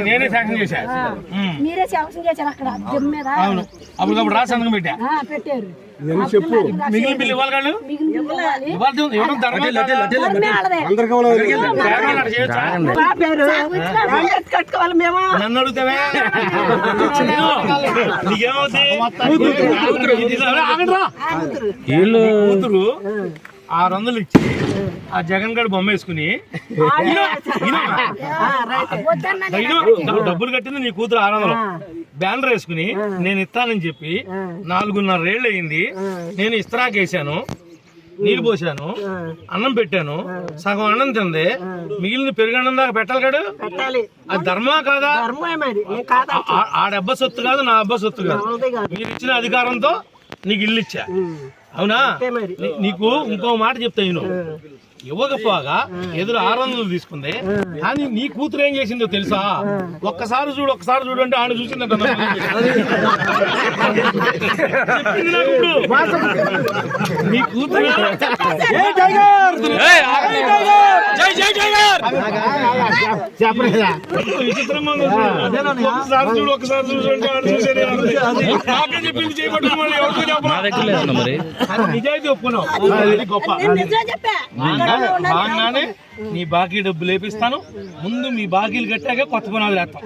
నేనే శాంక్షన్. మీరే శాంక్షన్ చేశారు అక్కడ జిమ్ మీద. అవును. రాసి పెట్టా. పెట్టారు. మిగిలిన బిల్లు ఇవ్వాలి వాళ్ళు ఇవ్వడం కట్టుకోవాలి మేము? నన్ను అడుగుతావే? నీకేమవుతుంది ఆరు వందలు ఇచ్చి ఆ జగన్ గడు బొమ్మ వేసుకుని డబ్బులు కట్టింది నీ కూతురు ఆరు వందలు బ్యానర్ వేసుకుని నేను ఇస్తానని చెప్పి నాలుగున్నర ఏళ్ళు అయింది నేను ఇస్త్రాకేసాను నీళ్ళు పోసాను అన్నం పెట్టాను సగం అన్నం తింది. మిగిలిన పెరుగన్నం దాకా పెట్టాలి కాడు అది ధర్మా కాదా? ధర్మమే మరి. నేను కాదా? ఆ- ఆ డబ్బ సొత్తు కాదు నా అబ్బ సొత్తు కాదు. మీరు ఇచ్చిన అధికారంతో నీకు ఇల్లు ఇచ్చా. అవునా? నీకు ఇంకో మాట చెప్తా నేను. ఇవ్వకపోగా ఎదురు ఆరు వందలు తీసుకుంది కానీ నీ కూతురు ఏం చేసిందో తెలుసా? ఒక్కసారి చూడు ఒక్కసారి చూడు అంటే ఆడ చూసిందంట. నీ కూతురు ఏ టైగర్! జై జై జగన్ ఎంత విచిత్రంగా చూడు. మళ్ళీ నా దగ్గర లేదన్న మరి నిజాయితీ ఒప్పుకున్నావు అది గొప్ప బాగానే నీ బాకీ డబ్బులు లేపిస్తాను ముందు మీ బాకీలు కట్టాక కొత్త పునాదులు వేస్తాం